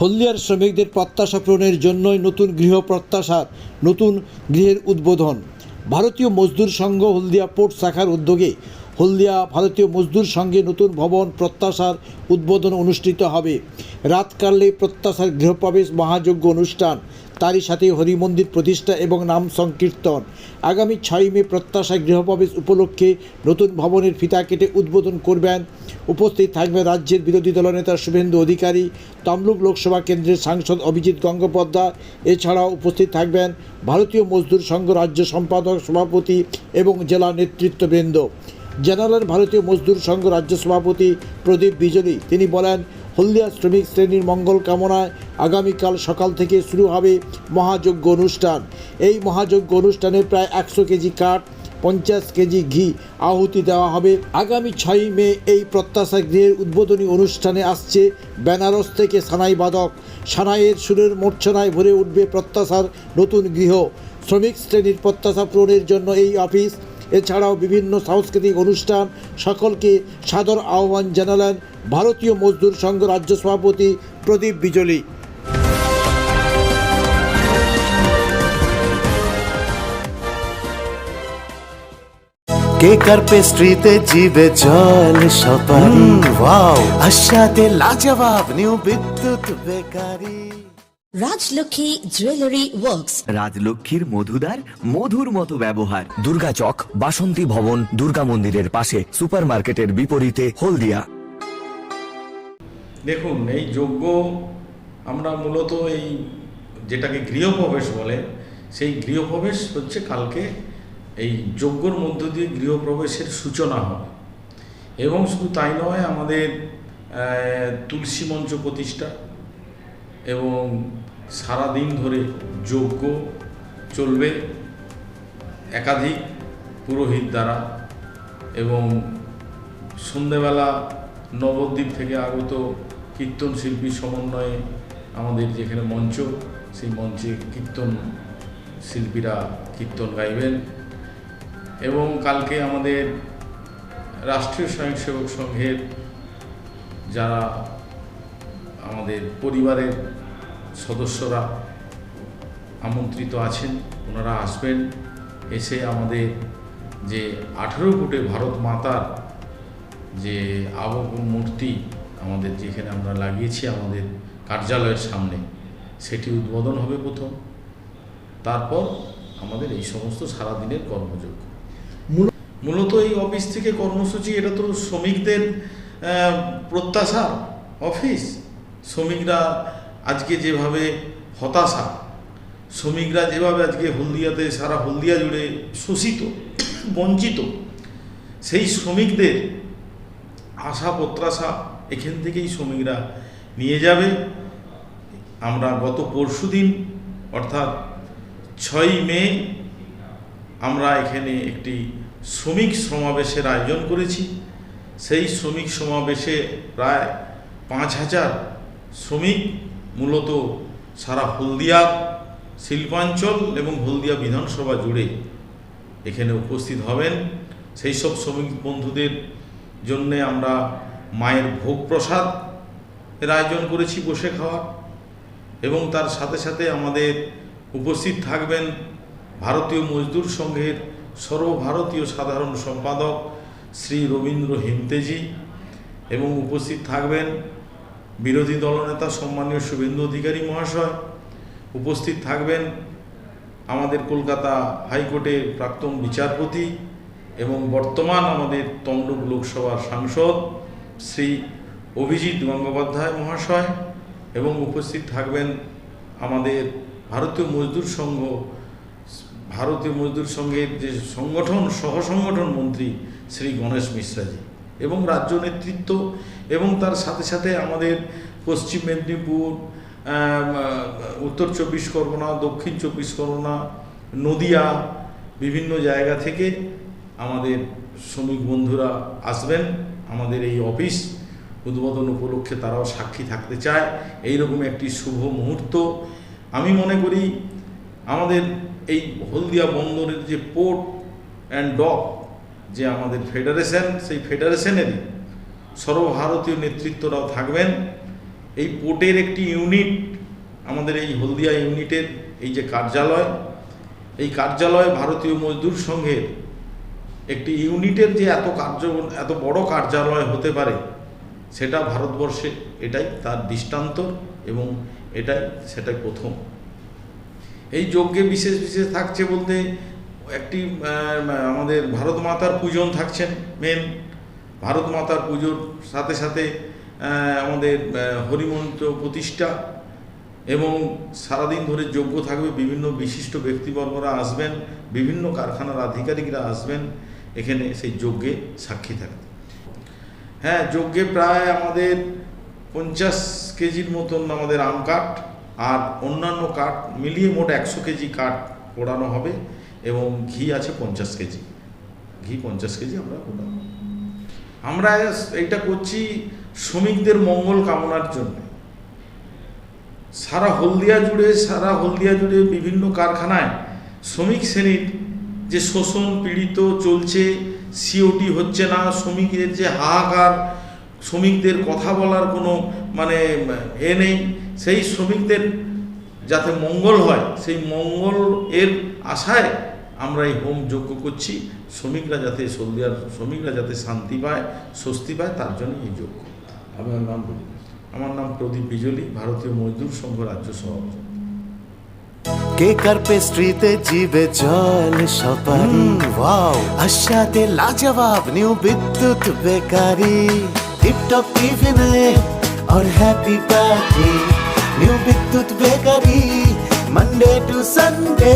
হলদিয়ার শ্রমিকদের প্রত্যাশা পূরণের জন্যই নতুন গৃহ প্রত্যাশার নতুন গৃহের উদ্বোধন। ভারতীয় মজদুর সংঘ হলদিয়া পোর্ট শাখার উদ্যোগে হলদিয়া ভারতীয় মজদুর সঙ্গে নতুন ভবন প্রত্যাশার উদ্বোধন অনুষ্ঠিত হবে। রাতকালে প্রত্যাশার গৃহপ্রবেশ মহাযজ্ঞ অনুষ্ঠান। তারই সাথে হরিমন্দির প্রতিষ্ঠা এবং নাম সংকীর্তন। আগামী ছয় মে প্রত্যাশা গৃহপ্রবেশ উপলক্ষে নতুন ভবনের ফিতা কেটে উদ্বোধন করবেন উপস্থিত থাকবে রাজ্যের বিরোধী দলনেতা শুভেন্দু অধিকারী, তমলুক লোকসভা কেন্দ্রের সাংসদ অভিজিৎ গঙ্গোপাধ্যায়। এছাড়াও উপস্থিত থাকবেন ভারতীয় মজদুর সংঘ রাজ্য সম্পাদক সভাপতি এবং জেলা নেতৃত্ববৃন্দ। জেনারেল ভারতীয় মজদুর সংঘ রাজ্য সভাপতি প্রদীপ বিজলি। তিনি বলেন, হলদিয়া শ্রমিক শ্রেণির মঙ্গল কামনায় আগামীকাল সকাল থেকে শুরু হবে মহাযজ্ঞ অনুষ্ঠান। এই মহাযজ্ঞ অনুষ্ঠানে প্রায় একশো কেজি কাঠ, পঞ্চাশ কেজি ঘি আহুতি দেওয়া হবে। আগামী ছয়ই মে এই প্রত্যাশা গৃহের উদ্বোধনী অনুষ্ঠানে আসছে বেনারস থেকে সানাই বাদক। সানাইয়ের সুরের মূর্ছনায় ভরে উঠবে প্রত্যাশার নতুন গৃহ। শ্রমিক শ্রেণির প্রত্যাশা পূরণের জন্য এই অফিস এছাড়াও বিভিন্ন সাংস্কৃতিক অনুষ্ঠান সকলকে সাদর আহ্বান জানালেন ভারতীয় মজদুর সংঘ রাজ্য সভাপতি প্রদীপ বিজলি। কেকার পেস্ট্রিতে জিবে জল সপারি ওয়াও আশাতে লাজবাব new Bidyut bakery. Rajlakshmi jewellery works রাজলক্ষ্মীর মধুদার মধুর মতো ব্যবহার। দুর্গা চক বাসন্তী ভবন দুর্গা মন্দিরের পাশে সুপারমার্কেটের বিপরীতে হলদিয়া। দেখুন এই যজ্ঞ আমরা মূলত এই যেটাকে গৃহপ্রবেশ বলে সেই গৃহপ্রবেশ হচ্ছে কালকে এই যজ্ঞর মধ্য দিয়ে গৃহপ্রবেশের সূচনা হবে। এবং শুধু তাই নয় আমাদের তুলসী মঞ্চ প্রতিষ্ঠা এবং সারা দিন ধরে যজ্ঞ চলবে একাধিক পুরোহিত দ্বারা এবং সন্ধেবেলা নবদ্বীপ থেকে আগত কীর্তন শিল্পী সমন্বয়ে আমাদের যেখানে মঞ্চ, সেই মঞ্চে কীর্তন শিল্পীরা কীর্তন গাইবেন এবং কালকে আমাদের রাষ্ট্রীয় স্বয়ংসেবক সংঘের যারা আমাদের পরিবারের সদস্যরা আমন্ত্রিত আছেন, ওনারা আসবেন, এসে আমাদের যে আঠেরো ফুটে ভারত মাতার যে আবহ মূর্তি আমাদের যেখানে আমরা লাগিয়েছি আমাদের কার্যালয়ের সামনে, সেটি উদ্বোধন হবে প্রথম। তারপর আমাদের এই সমস্ত সারাদিনের কর্মযোগ্য। মূলত এই অফিস থেকে কর্মসূচি, এটা তো শ্রমিকদের প্রত্যাশা অফিস। শ্রমিকরা আজকে যেভাবে হতাশা, শ্রমিকরা যেভাবে আজকে হলদিয়াতে সারা হলদিয়া জুড়ে শোষিত, বঞ্চিত, সেই শ্রমিকদের আশা প্রত্যাশা এখান থেকেই শ্রমিকরা নিয়ে যাবে। আমরা গত পরশুদিন অর্থাৎ ছয়ই মে, আমরা এখানে একটি শ্রমিক সমাবেশের আয়োজন করেছি। সেই শ্রমিক সমাবেশে প্রায় পাঁচ হাজার শ্রমিক মূলত সারা হলদিয়া শিল্পাঞ্চল এবং হলদিয়া বিধানসভা জুড়ে এখানে উপস্থিত হবেন। সেই সব শ্রমিক বন্ধুদের জন্যে আমরা মায়ের ভোগ প্রসাদ এর আয়োজন করেছি বসে খাওয়ার এবং তার সাথে সাথে আমাদের উপস্থিত থাকবেন ভারতীয় মজদুর সংঘের সর্বভারতীয় সাধারণ সম্পাদক শ্রী রবীন্দ্র হেমতেজি এবং উপস্থিত থাকবেন বিরোধী দলনেতা সম্মানীয় শুভেন্দু অধিকারী মহাশয় উপস্থিত থাকবেন আমাদের কলকাতা হাইকোর্টের প্রাক্তন বিচারপতি এবং বর্তমান আমাদের তমলুক লোকসভার সাংসদ শ্রী অভিজিৎ গঙ্গোপাধ্যায় মহাশয় এবং উপস্থিত থাকবেন আমাদের ভারতীয় মজদুর সংঘ, ভারতীয় মজদুর সংঘের যে সংগঠন, সহসংগঠন মন্ত্রী শ্রী গণেশ মিশ্রাজি। এবং রাজ্য নেতৃত্ব এবং তার সাথে সাথে আমাদের পশ্চিম মেদিনীপুর উত্তর চব্বিশ পরগনা, দক্ষিণ চব্বিশ পরগনা, নদিয়া, বিভিন্ন জায়গা থেকে আমাদের শ্রমিক বন্ধুরা আসবেন। আমাদের এই অফিস উদ্বোধন উপলক্ষে তারাও সাক্ষী থাকতে চায়। এই এইরকম একটি শুভ মুহূর্ত। আমি মনে করি আমাদের এই হলদিয়া বন্দরের যে পোর্ট অ্যান্ড ডক যে আমাদের ফেডারেশন, সেই ফেডারেশনেরই সর্বভারতীয় নেতৃত্বরাও থাকবেন। এই পোর্টের একটি ইউনিট, আমাদের এই হলদিয়া ইউনিটের এই যে কার্যালয়, এই কার্যালয় ভারতীয় মজদুর সংঘের একটি ইউনিটের যে এত কার্য, এত বড় কার্যালয় হতে পারে, সেটা ভারতবর্ষে এটাই তার দৃষ্টান্ত এবং এটাই সেটাই প্রথম। এই যজ্ঞে বিশেষ বিশেষ থাকছে বলতে একটি আমাদের ভারত মাতার পূজন থাকছেন মেন ভারত মাতার পুজোর সাথে সাথে আমাদের হরিমন্ত্র প্রতিষ্ঠা এবং সারাদিন ধরে যজ্ঞ থাকবে, বিভিন্ন বিশিষ্ট ব্যক্তিবর্গরা আসবেন, বিভিন্ন কারখানার আধিকারিকরা আসবেন, এখানে সেই যজ্ঞে সাক্ষী থাকতে হ্যাঁ যজ্ঞে প্রায় আমাদের পঞ্চাশ কেজির মতন আমাদের আম কাঠ আর অন্যান্য কাঠ মিলিয়ে মোট একশো কেজি কাঠ পোড়ানো হবে। এবং ঘি আছে পঞ্চাশ কেজি। ঘি পঞ্চাশ কেজি আমরা পোড়াবো আমরা এইটা করছি শ্রমিকদের মঙ্গল কামনার জন্য। সারা হলদিয়া জুড়ে, সারা হলদিয়া জুড়ে বিভিন্ন কারখানায় শ্রমিক শ্রেণির যে শোষণ পীড়িত চলছে সিওটি হচ্ছে না, শ্রমিকদের যে হাহাকার, শ্রমিকদের কথা বলার কোনো মানে এ নেই। সেই শ্রমিকদের যাতে মঙ্গল হয়, সেই মঙ্গল এর আশায় আমরা এই হোম যজ্ঞ করছি শ্রমিকরা যাতে হলদিয়ার শ্রমিকরা যাতে শান্তি পায় স্বস্তি পায় তার জন্য এই যজ্ঞ আপনার নাম বলুন আমার নাম প্রদীপ বিজলি ভারতীয় মজদুর সংঘ রাজ্য সভাপতি কেকার পেস্ট্রিতে জিবে জল সপারি ওয়াও আশাতে লাজবাব নিউ বিদ্যুৎ বেকারি টিপটপ টিফিনে और happy party new Bidyut bakery Monday to Sunday